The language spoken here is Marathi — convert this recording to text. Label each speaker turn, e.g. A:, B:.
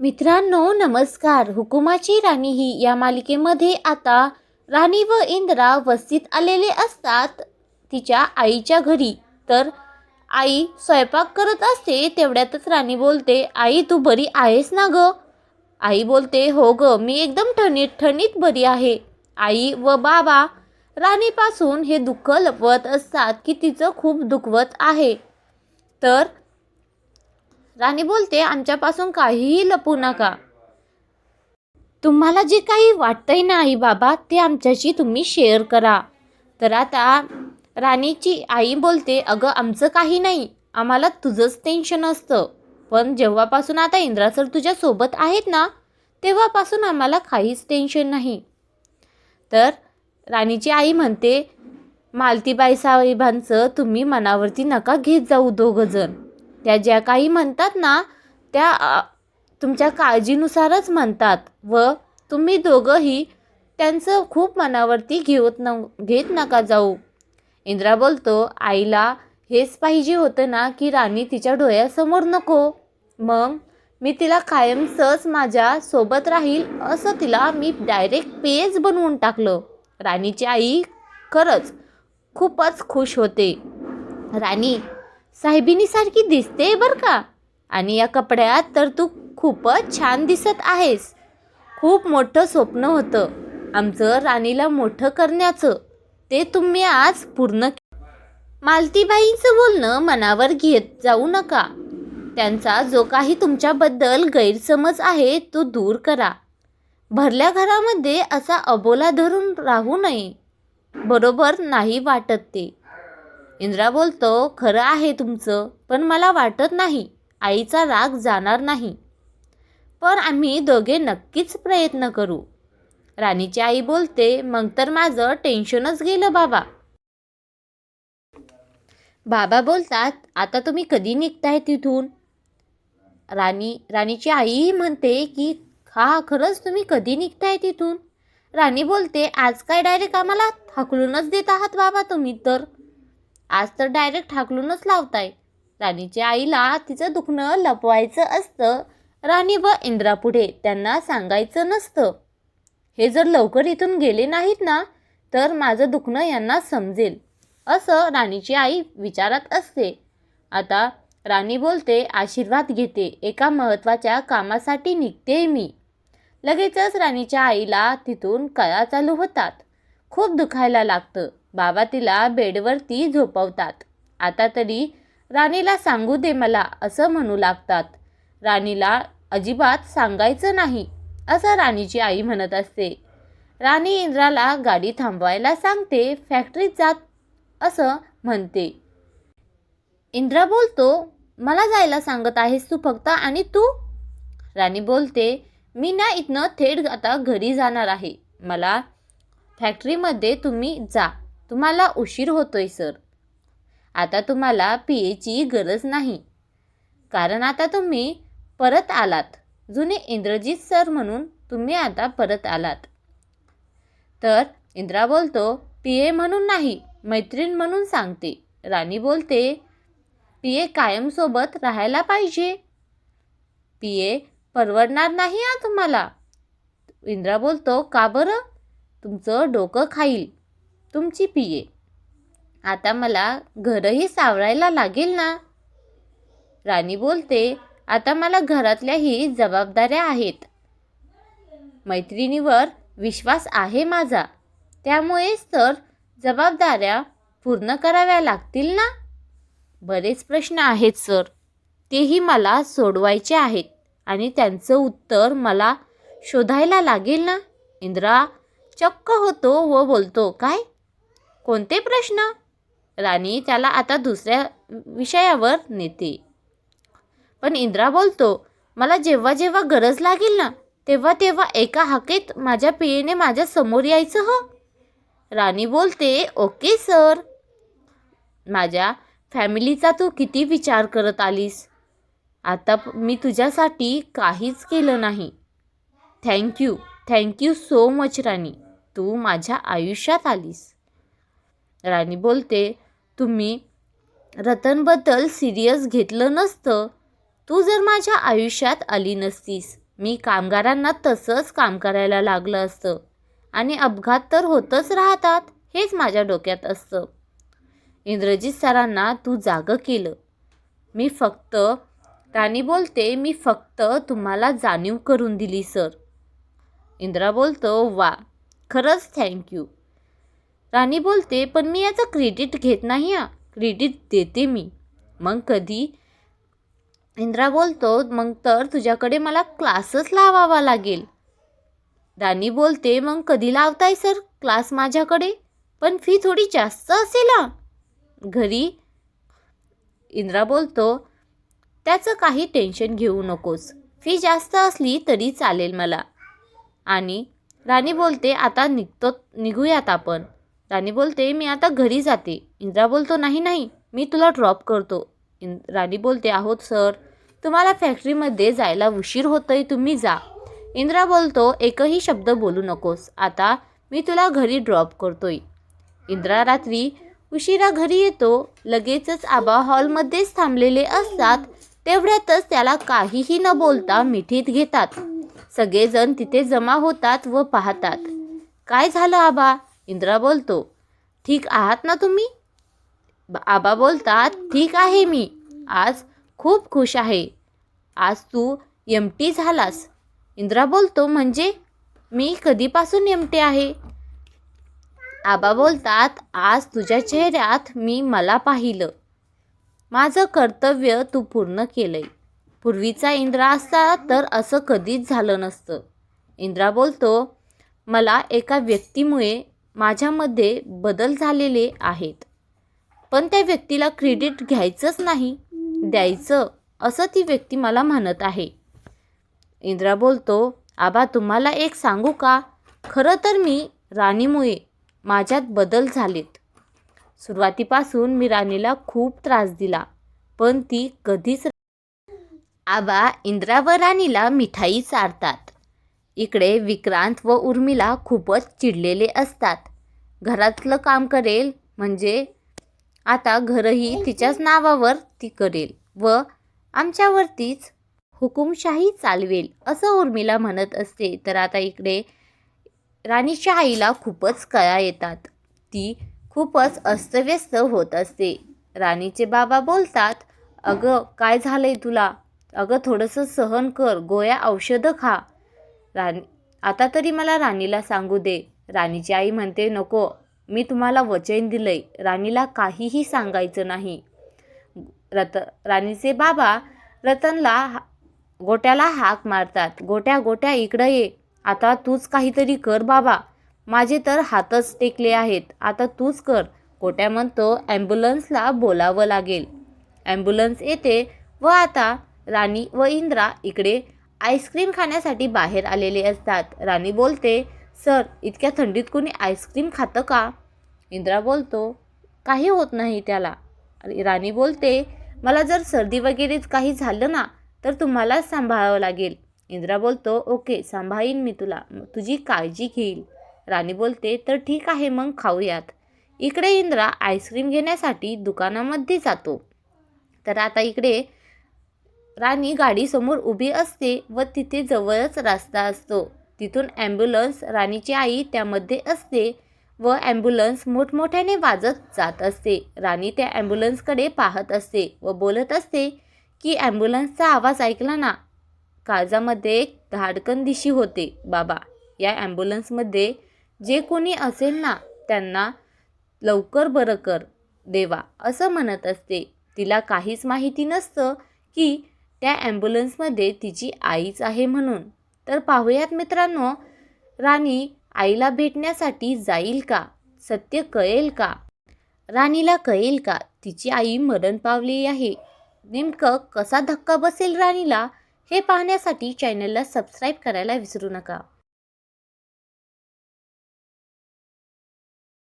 A: मित्रांनो नमस्कार. हुकुमाची राणी ही या मालिकेमध्ये आता राणी व इंद्रा वस्तीत आलेले असतात तिच्या आईच्या घरी. तर आई स्वयंपाक करत असते तेवढ्यातच राणी बोलते आई तू बरी आहेस ना ग? आई बोलते हो ग मी एकदम ठणीत ठणीत बरी आहे. आई व बाबा राणीपासून हे दुःख लपवत असतात की तिचं खूप दुखवत आहे. तर राणी बोलते आमच्यापासून काहीही लपू नका. तुम्हाला जे काही वाटतंय ना आई बाबा ते आमच्याशी तुम्ही शेअर करा. तर आता राणीची आई बोलते अगं आमचं काही नाही. आम्हाला तुझंच टेन्शन असतं. पण जेव्हापासून आता इंद्रा सर तुझ्यासोबत आहेत ना तेव्हापासून आम्हाला काहीच टेन्शन नाही. तर राणीची आई म्हणते मालतीबाई साहेबांचं तुम्ही मनावरती नका घेत जाऊ दोघं जण त्या ज्या काही म्हणतात ना त्या तुमच्या काळजीनुसारच म्हणतात व तुम्ही दोघंही त्यांचं खूप मनावरती घेऊत न घेत नका जाऊ. इंद्रा बोलतो आईला हेच पाहिजे होतं ना की राणी तिच्या डोळ्यासमोर नको. मग मी तिला कायमचंच माझ्या सोबत राहील असं तिला मी डायरेक्ट पेज बनवून टाकलं. राणीची आई खरंच खूपच खुश होते. राणी साहेबिनीसारखी दिसते बरं का? आणि या कपड्यात तर तू खूपच छान दिसत आहेस. खूप मोठं स्वप्न होतं. आमचं राणीला मोठं करण्याचं. ते तुम्ही आज पूर्ण मालतीबाईंचं बोलणं मनावर घेत जाऊ नका. त्यांचा जो काही तुमच्याबद्दल गैरसमज आहे तो दूर करा. भरल्या घरामध्ये असा अबोला धरून राहू नये. बरोबर नाही वाटत ते. इंद्रा बोलतो खरं आहे तुमचं पण मला वाटत नाही आईचा राग जाणार नाही. पण आम्ही दोघे नक्कीच प्रयत्न करू. राणीची आई बोलते मग तर माझं टेन्शनच गेलं बाबा. बाबा बोलतात आता तुम्ही कधी निघताय तिथून? राणी राणीची आई म्हणते की हा खरंच तुम्ही कधी निघताय तिथून? राणी बोलते आज काय डायरेक्ट आम्हाला हाकलूनच देत आहात बाबा तुम्ही तर. आज तर डायरेक्ट हाकलूनच लावताय. राणीच्या आईला तिचं दुखणं लपवायचं असतं. राणी व इंद्रापुढे त्यांना सांगायचं नसतं. हे जर लवकर इथून गेले नाहीत ना तर माझं दुखणं यांना समजेल असं राणीची आई विचारात असते. आता राणी बोलते आशीर्वाद घेते एका महत्त्वाच्या कामासाठी निघते मी. लगेचच राणीच्या आईला तिथून कळा चालू होतात. खूप दुखायला लागतं. बाबा तिला बेडवरती झोपवतात. आता तरी राणीला सांगू दे मला असं म्हणू लागतात. राणीला अजिबात सांगायचं नाही असं राणीची आई म्हणत असते. राणी इंद्राला गाडी थांबवायला सांगते फॅक्टरीत जात असं म्हणते. इंद्रा बोलतो मला जायला सांगत आहेस तू फक्त आणि तू? राणी बोलते मी ना इथनं थेट आता घरी जाणार आहे. मला फॅक्टरीमध्ये तुम्ही जा. तुम्हाला उशीर होतोय सर. आता तुम्हाला पी एची गरज नाही. कारण आता तुम्ही परत आलात. जुने इंद्रजित सर म्हणून तुम्ही आता परत आलात. तर इंद्रा बोलतो पी ए म्हणून नाही मैत्रीण म्हणून सांगते. राणी बोलते पी ए कायमसोबत राहायला पाहिजे. पी ए परवडणार नाही हा तुम्हाला. इंद्रा बोलतो का बरं? तुमचं डोकं खाईल. तुमची पी ए आता मला घरही सावरायला लागेल ना? राणी बोलते आता मला घरातल्याही जबाबदाऱ्या आहेत. मैत्रिणीवर विश्वास आहे माझा. त्यामुळेच तर जबाबदाऱ्या पूर्ण कराव्या लागतील ना? बरेच प्रश्न आहेत सर. तेही मला सोडवायचे आहेत आणि त्यांचं उत्तर मला शोधायला लागेल ना? इंद्रा चक्क होतो व बोलतो काय? कोणते प्रश्न? राणी त्याला आता दुसऱ्या विषयावर नेते. पण इंद्रा बोलतो मला जेव्हा जेव्हा गरज लागेल ना तेव्हा तेव्हा एका हाकेत माझ्या पियेने माझ्यासमोर यायचं हो. राणी बोलते ओके सर. माझ्या फॅमिलीचा तू किती विचार करत आलीस? आता मी तुझ्यासाठी काहीच केलं नाही. Thank you thank you so much Rani. तू माझ्या आयुष्यात आलीस. राणी बोलते तुम्ही रतनबद्दल सिरियस घेतलं नसतं. तू जर माझ्या आयुष्यात आली नसतीस. मी कामगारांना तसंच काम करायला लागलं असतं. आणि अपघात तर होतच राहतात. हेच माझ्या डोक्यात असतं. इंद्रजित सरांना तू जागं केलं. मी फक्त राणी बोलते मी फक्त तुम्हाला जाणीव करून दिली सर. इंद्रा बोलतो वा खरंच थँक्यू राणी बोलते पण मी याचं क्रेडिट घेत नाही हा. क्रेडिट देते मी. मग कधी? इंद्रा बोलतो मग तर तुझ्याकडे मला क्लासच लावावा लागेल. राणी बोलते मग कधी लावताय सर क्लास माझ्याकडे? पण फी थोडी जास्त असेल हा. घरी? इंद्रा बोलतो त्याचं काही टेन्शन घेऊ नकोस. फी जास्त असली तरी चालेल मला. आणि राणी बोलते आता निघतो निघूयात आपण. राणी बोलते मी आता घरी जाते. इंद्रा बोलतो नाही नाही मी तुला ड्रॉप करतो. इं राणी बोलते आहोत सर तुम्हाला फॅक्टरीमध्ये जायला उशीर होतोय तुम्ही जा. इंद्रा बोलतो एकही शब्द बोलू नकोस आता मी तुला घरी ड्रॉप करतोय. इंद्रा रात्री उशिरा घरी येतो लगेचच आबा हॉलमध्येच थांबलेले असतात तेवढ्यातच त्याला काहीही न बोलता मिठीत घेतात. सगळेजण तिथे जमा होतात व पाहतात. काय झालं आबा? इंद्रा बोलतो ठीक आहात ना तुम्ही? आबा बोलतात ठीक आहे मी. आज खूप खुश आहे. आज तू एम टी झालास. इंद्रा बोलतो म्हणजे? मी कधीपासून एम टी आहे? आबा बोलतात आज तुझ्या चेहऱ्यात मी मला पाहिलं. माझं कर्तव्य तू पूर्ण केलंय. पूर्वीचा इंद्रा असता तर असं कधीच झालं नसतं. इंद्रा बोलतो मला एका व्यक्तीमुळे माझ्यामध्ये बदल झालेले आहेत. पण त्या व्यक्तीला क्रेडिट घ्यायचंच नाही द्यायचं असं ती व्यक्ती मला म्हणत आहे. इंद्रा बोलतो आबा तुम्हाला एक सांगू का? खरं तर मी राणीमुळे माझ्यात बदल झालेत. सुरुवातीपासून मी राणीला खूप त्रास दिला पण ती कधीच आबा इंद्रा व राणीला मिठाई चारतात. इकडे विक्रांत व उर्मिला खूपच चिडलेले असतात. घरातलं काम करेल म्हणजे आता घरही तिच्याच नावावर ती करेल व आमच्यावरतीच हुकुमशाही चालवेल असं उर्मिला म्हणत असते. तर आता इकडे राणीच्या आईला खूपच कळा येतात. ती खूपच अस्तव्यस्त होत असते. राणीचे बाबा बोलतात अगं काय झालंय तुला? अगं थोडंसं सहन कर गोळ्या औषधं खा. राणी आता तरी मला राणीला सांगू दे. राणीची आई म्हणते नको मी तुम्हाला वचन दिलंय. राणीला काहीही सांगायचं नाही. रत राणीचे बाबा रतनला हा- गोट्याला हाक मारतात. गोट्या गोट्या इकडं ये. आता तूच काहीतरी कर बाबा. माझे तर हातच टेकले आहेत. आता तूच कर. गोट्या म्हणतो ॲम्ब्युलन्सला बोलावं लागेल. ॲम्ब्युलन्स येते व आता राणी व इंद्रा इकडे आईस्क्रीम खाण्यासाठी बाहेर आलेले असतात. राणी बोलते सर इतक्या थंडीत कोणी आईस्क्रीम खातं का? इंद्रा बोलतो काही होत नाही त्याला. राणी बोलते मला जर सर्दी वगैरेच काही झालं ना तर तुम्हालाच सांभाळावं लागेल. इंद्रा बोलतो ओके सांभाळीन मी तुला तुझी काळजी घेईल. राणी बोलते तर ठीक आहे मग खाऊयात. इकडे इंद्रा आईस्क्रीम घेण्यासाठी दुकानामध्ये जातो. तर आता इकडे राणी गाडीसमोर उभी असते व तिथे जवळच रस्ता असतो. तिथून ॲम्ब्युलन्स राणीची आई त्यामध्ये असते व ॲम्ब्युलन्स मोठमोठ्याने वाजत जात असते. राणी त्या ॲम्ब्युलन्सकडे पाहत असते व बोलत असते की ॲम्ब्युलन्सचा आवाज ऐकला ना? काळजामध्ये एक धाडकन दिशी होते. बाबा या ॲम्ब्युलन्समध्ये जे कोणी असेल ना त्यांना लवकर बरं कर देवा असं म्हणत असते. तिला काहीच माहिती नसतं की त्या ॲम्ब्युलन्समध्ये तिची आईच आहे म्हणून. तर पाहूयात मित्रांनो राणी आईला भेटण्यासाठी जाईल का? सत्य कळेल का? राणीला कळेल का? तिची आई मरण पावली आहे. नेमकं कसा धक्का बसेल राणीला? हे पाहण्यासाठी चॅनलला सबस्क्राईब करायला विसरू नका.